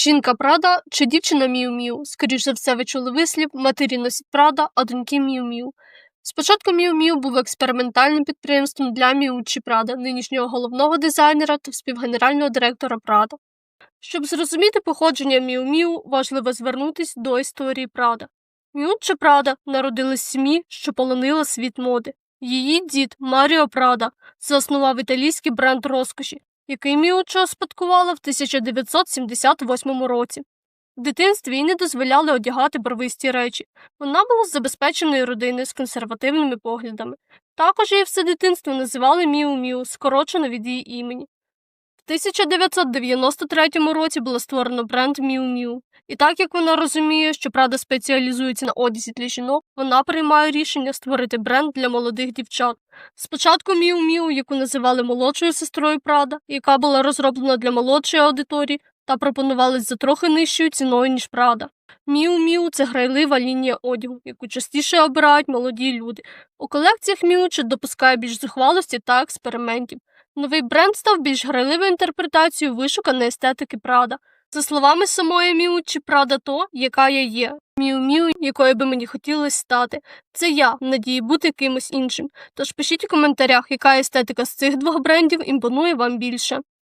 Жінка Прада чи дівчина Міу Міу? Скоріш за все, ви чули вислів матері носять Прада, а доньки Міу Міу. Спочатку Міу Міу був експериментальним підприємством для Міучі Прада, нинішнього головного дизайнера та співгенерального директора Прада. Щоб зрозуміти походження Міу Міу, важливо звернутися до історії Прада. Міучча Прада народилась сім'ї, що полонила світ моди. Її дід Маріо Прада заснував італійський бренд розкоші, який Міучо спадкувала в 1978 році. В дитинстві їй не дозволяли одягати барвисті речі. Вона була з забезпеченої родини з консервативними поглядами. Також її все дитинство називали Міу Міу, скорочено від її імені. В 1993 році було створено бренд Міу Міу. І так як вона розуміє, що Прада спеціалізується на одязі для жінок, вона приймає рішення створити бренд для молодих дівчат. Спочатку Міу Міу, яку називали молодшою сестрою Прада, яка була розроблена для молодшої аудиторії та пропонувалась за трохи нижчою ціною, ніж Прада. Міу Міу це грайлива лінія одягу, яку частіше обирають молоді люди. У колекціях Міучі допускає більш зухвалості та експериментів. Новий бренд став більш грайливою інтерпретацією вишуканої естетики Прада. За словами самої Міучі, Прада то, яка я є. Міу Міу, якою би мені хотілося стати. Це я, надії бути кимось іншим. Тож пишіть у коментарях, яка естетика з цих двох брендів імпонує вам більше.